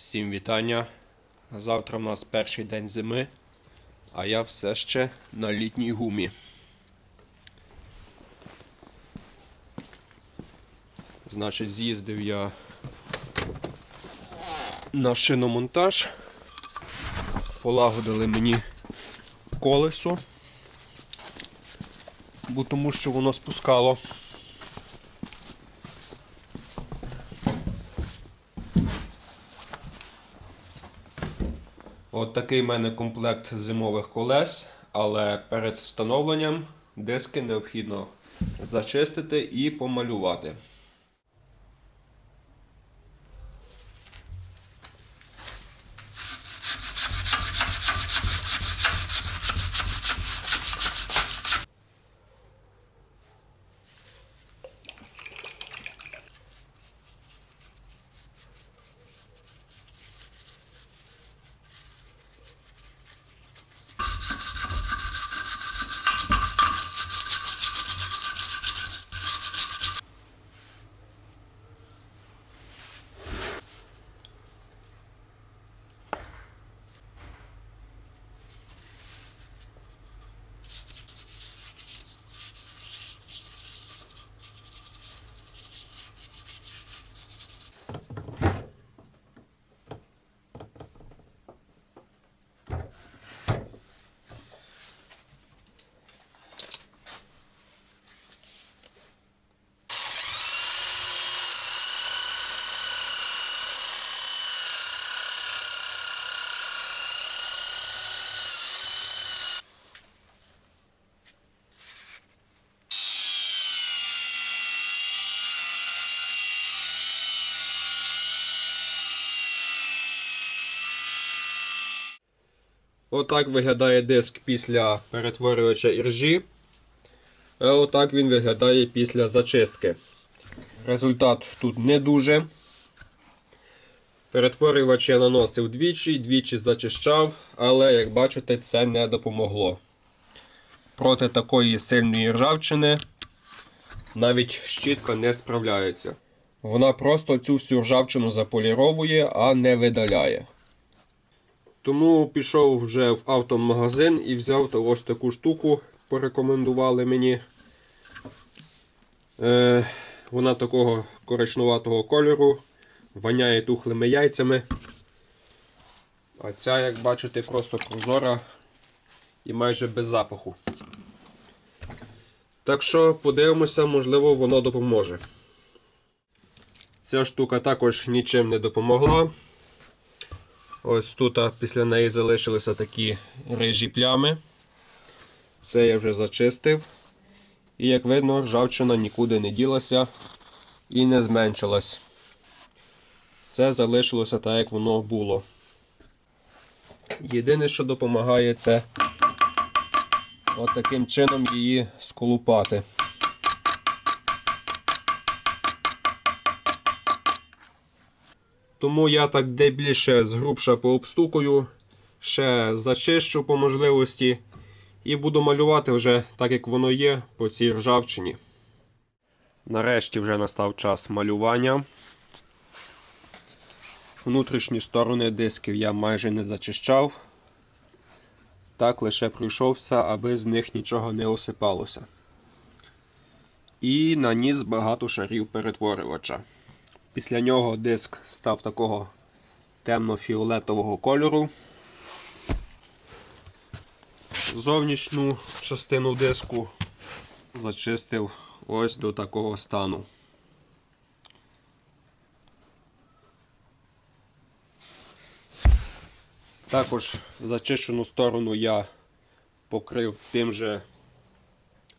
Всім вітання. Завтра в нас перший день зими, а я все ще на літній гумі. Значить, з'їздив я на шиномонтаж. Полагодили мені колесо, бо тому що воно спускало. От такий в мене комплект зимових колес, але перед встановленням диски необхідно зачистити і помалювати. Отак виглядає диск після перетворювача іржі. А отак він виглядає після зачистки. Результат тут не дуже. Перетворювач я наносив двічі, двічі зачищав, але, як бачите, це не допомогло. Проти такої сильної ржавчини навіть щітка не справляється. Вона просто цю всю ржавчину заполіровує, а не видаляє. Тому пішов вже в автомагазин і взяв та ось таку штуку, порекомендували мені. Е, вона такого коричнуватого кольору, воняє тухлими яйцями. А ця, як бачите, просто прозора і майже без запаху. Так що подивимося, можливо, воно допоможе. Ця штука також нічим не допомогла. Ось тут після неї залишилися такі рижі плями. Це я вже зачистив. І як видно, ржавчина нікуди не ділася і не зменшилась. Все залишилося так, як воно було. Єдине, що допомагає, це от таким чином її сколупати. Тому я так де більше згрубша пообстукую, ще зачищу по можливості і буду малювати вже так, як воно є, по цій ржавчині. Нарешті вже настав час малювання. Внутрішні сторони дисків я майже не зачищав. Так лише пройшовся, аби з них нічого не осипалося. І наніс багато шарів перетворювача. Після нього диск став такого темно-фіолетового кольору. Зовнішню частину диску зачистив ось до такого стану. Також зачищену сторону я покрив тим же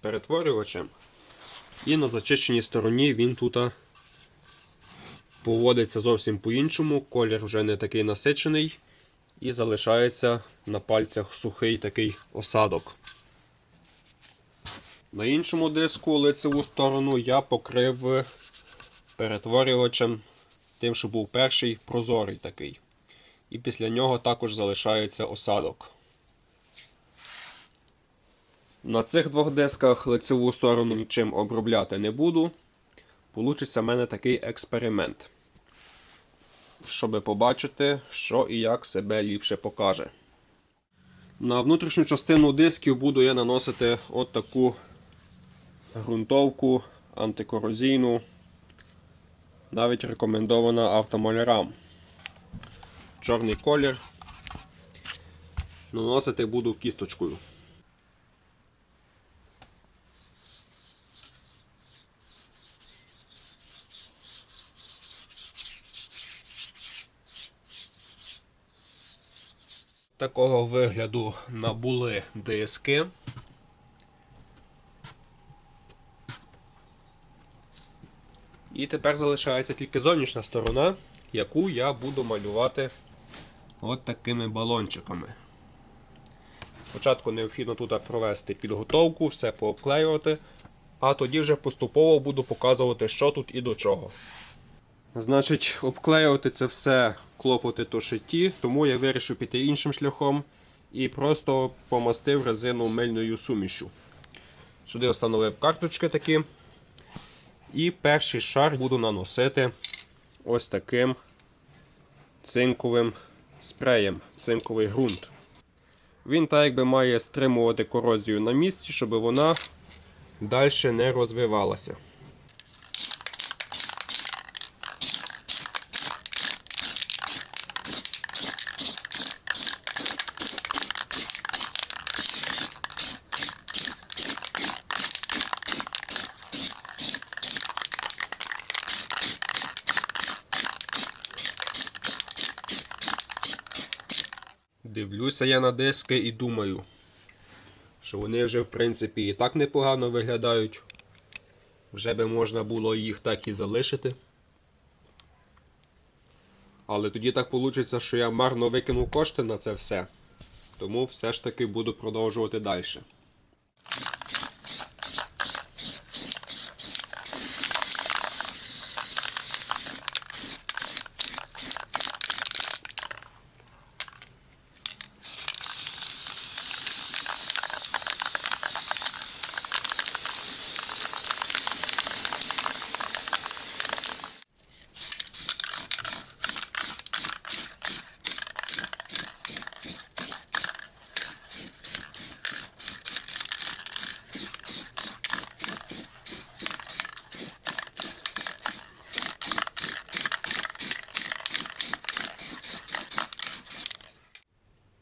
перетворювачем. І на зачищеній стороні він тут поводиться зовсім по-іншому, колір вже не такий насичений і залишається на пальцях сухий такий осадок. На іншому диску лицеву сторону я покрив перетворювачем тим, що був перший прозорий такий. І після нього також залишається осадок. На цих двох дисках лицеву сторону нічим обробляти не буду. Получиться в мене такий експеримент. Щоб побачити, що і як себе ліпше покаже. На внутрішню частину дисків буду я наносити от таку ґрунтовку антикорозійну, навіть рекомендована автомалярам. Чорний колір. Наносити буду кісточкою. Такого вигляду набули диски. І тепер залишається тільки зовнішня сторона, яку я буду малювати от такими балончиками. Спочатку необхідно тут провести підготовку, все пообклеювати, а тоді вже поступово буду показувати, що тут і до чого. Значить, обклеювати це все клопоти то шитті, тому я вирішив піти іншим шляхом і просто помастив резину мильною сумішю. Сюди встановив карточки такі. І перший шар буду наносити ось таким цинковим спреєм, цинковий ґрунт. Він так якби має стримувати корозію на місці, щоб вона далі не розвивалася. Дивлюся я на диски і думаю, що вони вже в принципі і так непогано виглядають. Вже би можна було їх так і залишити. Але тоді так вийде, що я марно викинув кошти на це все. Тому все ж таки буду продовжувати далі.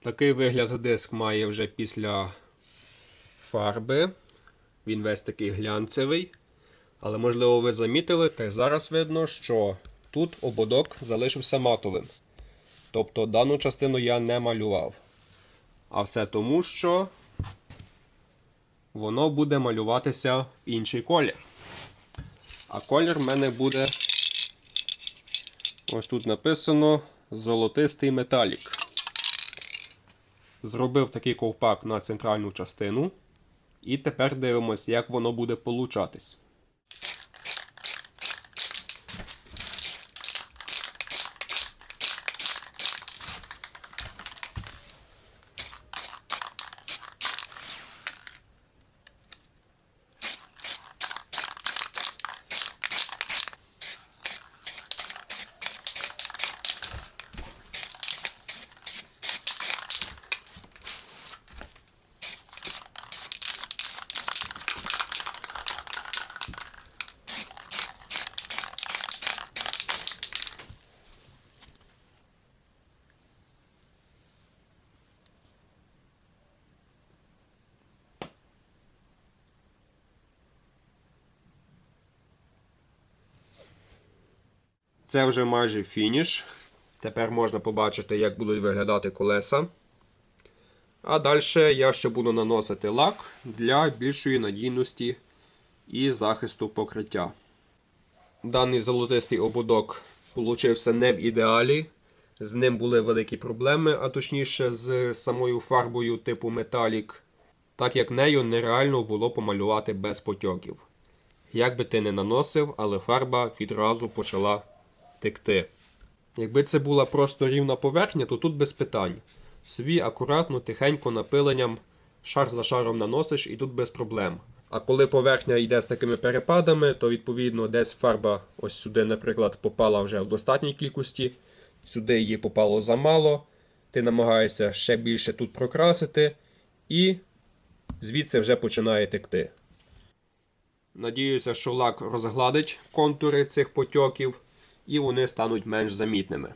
Такий вигляд диск має вже після фарби. Він весь такий глянцевий. Але можливо ви замітили, та зараз видно, що тут ободок залишився матовим. Тобто дану частину я не малював. А все тому, що воно буде малюватися в інший колір. А колір в мене буде. Ось тут написано золотистий металік. Зробив такий ковпак на центральну частину. І тепер дивимося, як воно буде получатись. Це вже майже фініш. Тепер можна побачити, як будуть виглядати колеса. А далі я ще буду наносити лак для більшої надійності і захисту покриття. Даний золотистий ободок получився не в ідеалі. З ним були великі проблеми, а точніше з самою фарбою типу металік, так як нею нереально було помалювати без потьоків. Як би ти не наносив, але фарба відразу почала текти. Якби це була просто рівна поверхня, то тут без питань. Собі акуратно, тихенько напиленням, шар за шаром наносиш і тут без проблем. А коли поверхня йде з такими перепадами, то відповідно десь фарба ось сюди, наприклад, попала вже в достатній кількості, сюди її попало замало, ти намагаєшся ще більше тут прокрасити, і звідси вже починає текти. Надіюся, що лак розгладить контури цих потьоків, і вони стануть менш замітними.